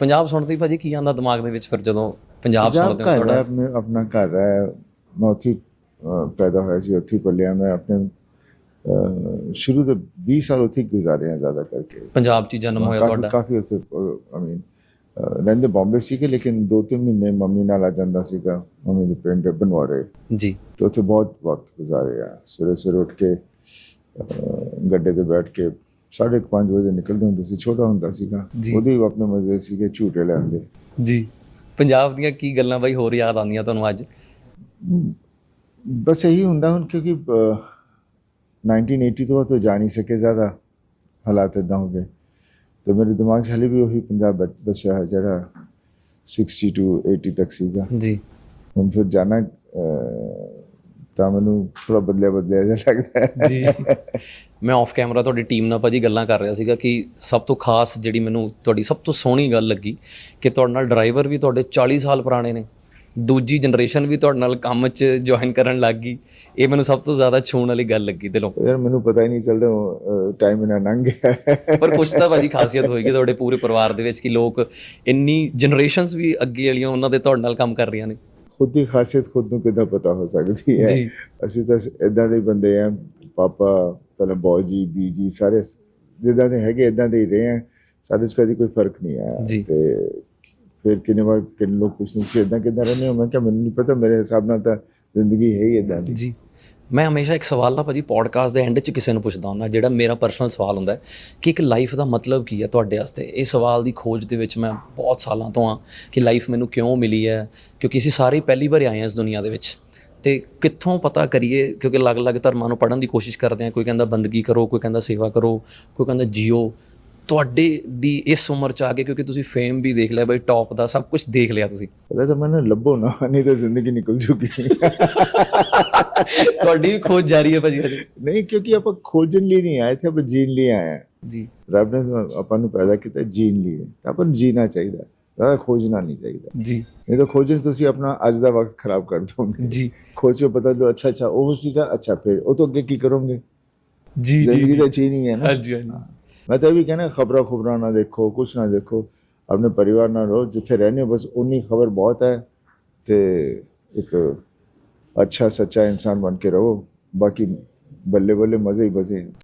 ਪੰਜਾਬ ਸੁਣਦੇ ਹੀ ਭਾਜੀ ਕੀ ਆਂਦਾ ਦਿਮਾਗ ਦੇ ਵਿੱਚ ਫਿਰ ਜਦੋਂ ਪੰਜਾਬ ਸੁਣਦੇ ਹੋ ਤੁਹਾਡਾ? ਆਪਣੇ ਆਪਣਾ ਘਰ ਹੈ। ਮੈਂ ਉੱਥੇ ਪੈਦਾ ਹੋਇਆ ਸੀ ਉੱਥੇ ਪਲਿਆ ਮੈਂ ਆਪਣੇ ਸ਼ੁਰੂ ਦੇ 20 ਸਾਲ ਉੱਥੇ ਗੁਜ਼ਾਰੇ ਆ ਜ਼ਿਆਦਾ ਕਰਕੇ। ਪੰਜਾਬ 'ਚ ਜਨਮ ਹੋਇਆ ਤੁਹਾਡਾ? ਕਾਫੀ ਉੱਥੇ ਆਈ ਮੀਨ ਰਹਿੰਦੇ ਬੰਬੇ ਸੀਗੇ ਲੇਕਿਨ ਦੋ ਤਿੰਨ ਮਹੀਨੇ ਮੰਮੀ ਨਾਲ ਆ ਜਾਂਦਾ ਸੀਗਾ। ਮੰਮੀ ਦੇ ਪਿੰਡ ਬਨਵਾਰੇ। ਜੀ। ਤੇ ਉੱਥੇ ਬਹੁਤ ਵਕਤ ਗੁਜ਼ਾਰੇ ਆ ਸਵੇਰੇ ਸਵੇਰੇ ਉੱਠ ਕੇ ਗੱਡੇ ਤੇ ਬੈਠ ਕੇ 5:30 ਵਜੇ ਨਿਕਲਦੇ ਹੁੰਦੇ ਸੀ ਛੋਟਾ ਹੁੰਦਾ ਸੀਗਾ। ਜੀ। ਉਹਦੇ ਹੀ ਆਪਣੇ ਮਜ਼ੇ ਸੀਗੇ ਝੂਟੇ ਲੈਂਦੇ ਜੀ। ਪੰਜਾਬ ਦੀਆਂ ਕੀ ਗੱਲਾਂ ਬਾਈ ਹੋਰ ਯਾਦ ਆਉਂਦੀਆਂ ਤੁਹਾਨੂੰ ਅੱਜ? ਬਸ ਇਹੀ ਹੁੰਦਾ ਹੁਣ ਕਿਉਂਕਿ ਅਹ, 1980 ਤੋਂ ਬਾਅਦ ਤਾਂ ਜਾ ਨਹੀਂ ਸਕੇ ਜ਼ਿਆਦਾ ਹਾਲਾਤ ਇਦਾਂ ਹੋ ਗਏ। ਤੇ ਮੇਰੇ ਦਿਮਾਗ 'ਚ ਹਲੇ ਵੀ ਉਹੀ ਪੰਜਾਬ ਬਚ- ਬਚਿਆ ਹੈ ਜਿਹੜਾ 60 to 80 ਤੱਕ ਸੀਗਾ। ਜੀ। ਹੁਣ ਫਿਰ ਜਾਣਾ ਤਾਂ ਮੈਨੂੰ ਥੋੜਾ ਬਦਲਿਆ ਬਦਲਿਆ ਜਿਹਾ ਲੱਗਦਾ ਹੈ। ਜੀ। ਮੈਂ ਆਫ ਕੈਮਰਾ ਤੁਹਾਡੀ ਟੀਮ ਨਾਲ ਭਾਜੀ ਗੱਲਾਂ ਕਰ ਰਿਹਾ ਸੀਗਾ ਕਿ ਸਭ ਤੋਂ ਖਾਸ ਜਿਹੜੀ ਮੈਨੂੰ ਤੁਹਾਡੀ ਸਭ ਤੋਂ ਸੋਹਣੀ ਗੱਲ ਲੱਗੀ ਕਿ ਤੁਹਾਡੇ ਨਾਲ ਡਰਾਈਵਰ ਵੀ ਤੁਹਾਡੇ 40 ਸਾਲ ਪੁਰਾਣੇ ਨੇ। ਦੂਜੀ ਜਨਰੇਸ਼ਨ ਵੀ ਤੁਹਾਡੇ ਨਾਲ ਕੰਮ 'ਚ ਜੁਆਇਨ ਕਰਨ ਲੱਗ ਗਈ। ਇਹ ਮੈਨੂੰ ਸਭ ਤੋਂ ਜ਼ਿਆਦਾ ਛੂਣ ਵਾਲੀ ਗੱਲ ਲੱਗੀ ਦਿਲੋਂ। ਯਾਰ ਮੈਨੂੰ ਪਤਾ ਹੀ ਨਹੀਂ ਚੱਲਦਾ ਟਾਈਮ ਇਹਨਾਂ ਲੰਘ ਗਿਆ ਪਰ ਕੁਛ ਤਾਂ ਭਾਜੀ ਖਾਸੀਅਤ ਹੋਏਗੀ ਤੁਹਾਡੇ ਪੂਰੇ ਪਰਿਵਾਰ ਦੇ ਵਿੱਚ ਕਿ ਲੋਕ ਇੰਨੀ ਜਨਰੇਸ਼ਨਸ ਵੀ ਅੱਗੇ ਵਾਲੀਆਂ ਉਹਨਾਂ ਦੇ ਤੁਹਾਡੇ ਨਾਲ ਕੰਮ ਕਰ ਰਹੀਆਂ ਨੇ। ਖੁਦ ਦੀ ਖਾਸੀਅਤ ਖੁਦ ਨੂੰ ਕਿੱਦਾਂ ਪਤਾ ਹੋ ਸਕਦੀ ਹੈ। ਅਸੀਂ ਤਾਂ ਇਦਾਂ ਦੇ ਬੰਦੇ ਆ ਪਾਪਾ ਪਹਿਲਾਂ ਬॉय ਜੀ ਬੀਜੀ ਸਾਰੇ ਜਿੱਦਾਂ ਦੇ ਹੈਗੇ ਇਦਾਂ ਦੇ ਹੀ ਰਹੇ ਆ ਸਾਡੇ 'ਚ ਕਦੀ ਕੋਈ ਫ਼ਰਕ ਨਹੀਂ ਆਇਆ। ਤੇ ਫਿਰ ਕਿੰਨੇ ਵਾਰ ਕਿੰਨੇ ਲੋਕ ਪੁੱਛਦੇ ਸੀ ਇਦਾਂ ਕਿੱਦਾਂ ਰਹਿੰਦੇ ਹੋ? ਮੈਂ ਕਿਹਾ ਮੈਨੂੰ ਨਹੀਂ ਪਤਾ ਮੇਰੇ ਹਿਸਾਬ ਨਾਲ ਤਾਂ ਜ਼ਿੰਦਗੀ ਹੈ ਹੀ ਇਦਾਂ ਦੀ। ਜੀ। ਮੈਂ ਹਮੇਸ਼ਾ ਇੱਕ ਸਵਾਲ ਨਾ ਭਾਜੀ ਪੋਡਕਾਸਟ ਦੇ ਐਂਡ 'ਚ ਕਿਸੇ ਨੂੰ ਪੁੱਛਦਾ ਹੁੰਦਾ, ਜਿਹੜਾ ਮੇਰਾ ਪਰਸਨਲ ਸਵਾਲ ਹੁੰਦਾ ਕਿ ਇੱਕ ਲਾਈਫ ਦਾ ਮਤਲਬ ਕੀ ਹੈ ਤੁਹਾਡੇ ਵਾਸਤੇ? ਇਹ ਸਵਾਲ ਦੀ ਖੋਜ ਦੇ ਵਿੱਚ ਮੈਂ ਬਹੁਤ ਸਾਲਾਂ ਤੋਂ ਆ ਕਿ ਲਾਈਫ ਮੈਨੂੰ ਕਿਉਂ ਮਿਲੀ ਹੈ, ਕਿਉਂਕਿ ਅਸੀਂ ਸਾਰੇ ਪਹਿਲੀ ਵਾਰ ਆਏ ਹਾਂ ਇਸ ਦੁਨੀਆ ਦੇ ਵਿੱਚ। ਤੇ ਕਿੱਥੋਂ ਪਤਾ ਕਰੀਏ, ਕਿਉਂਕਿ ਅਲੱਗ-ਅਲੱਗ ਧਰਮਾਂ ਨੂੰ ਪੜ੍ਹਨ ਦੀ ਕੋਸ਼ਿਸ਼ ਕਰਦੇ ਆ ਕੋਈ ਕਹਿੰਦਾ ਬੰਦਗੀ ਕਰੋ, ਕੋਈ ਕਹਿੰਦਾ ਸੇਵਾ ਕਰੋ, ਕੋਈ ਕਹਿੰਦਾ ਜੀਓ। ਤੁਹਾਡੇ ਦੀ ਇਸ ਉਮਰ ਚ ਆ ਕੇ ਕਿਉਂਕਿ ਤੁਸੀਂ ਫੇਮ ਵੀ ਦੇਖ ਲਿਆ ਬਈ ਟੌਪ ਦਾ ਸਭ ਕੁਝ ਦੇਖ ਲਿਆ ਤੁਸੀਂ। ਪਹਿਲਾਂ ਤਾਂ ਮੈਨੂੰ ਲੱਭੋ ਨਾ ਨਹੀਂ ਤਾਂ ਜ਼ਿੰਦਗੀ ਨਿਕਲ ਜੂਗੀ। ਤੁਹਾਡੀ ਵੀ ਖੋਜ ਜਾਰੀ ਹੈ ਭਾਜੀ ਹਜੇ। ਨਹੀਂ ਕਿਉਂਕਿ ਆਪਾਂ ਖੋਜਣ ਲਈ ਨਹੀਂ ਆਏ ਆਪਾਂ ਜੀਣ ਲਈ ਆਏ ਹਾਂ। ਜੀ। ਰੱਬ ਨੇ ਆਪਾਂ ਨੂੰ ਪੈਦਾ ਕੀਤਾ ਜੀਣ ਲਈ। ਤਾਂ ਆਪਾਂ ਨੂੰ ਜੀਣਾ ਚਾਹੀਦਾ ਜ਼ਿਆਦਾ ਖੋਜਣਾ ਨਹੀਂ ਚਾਹੀਦਾ। ਜੀ। ਨਹੀਂ ਤਾਂ ਖੋਜਣ ਤੁਸੀਂ ਆਪਣਾ ਅੱਜ ਦਾ ਵਕਤ ਖਰਾਬ ਕਰ ਦੋਗੇ। ਜੀ। ਖੋਜ ਪਤਾ ਲੋ ਅੱਛਾ ਅੱਛਾ ਉਹ ਸੀਗਾ ਅੱਛਾ ਫਿਰ ਉਹ ਤੋਂ ਅੱਗੇ ਕੀ ਕਰੋਗੇ? ਜੀ ਜ਼ਿੰਦਗੀ ਤਾਂ ਜੀਣੀ ਹੈ ਨਾ। ਹਾਂਜੀ ਹਾਂਜੀ। ਮੈਂ ਤਾਂ ਇਹ ਵੀ ਕਹਿੰਦਾ ਖਬਰਾਂ ਖਬਰਾਂ ਨਾ ਦੇਖੋ ਕੁਛ ਨਾ ਦੇਖੋ ਆਪਣੇ ਪਰਿਵਾਰ ਨਾਲ ਰਹੋ ਜਿੱਥੇ ਰਹਿੰਦੇ ਹੋ ਬਸ ਉਨੀ ਖਬਰ ਬਹੁਤ ਹੈ ਤੇ ਇੱਕ ਅੱਛਾ ਸੱਚਾ ਇਨਸਾਨ ਬਣ ਕੇ ਰਹੋ ਬਾਕੀ ਬੱਲੇ ਬੱਲੇ ਮਜ਼ੇ ਹੀ ਮਜ਼ੇ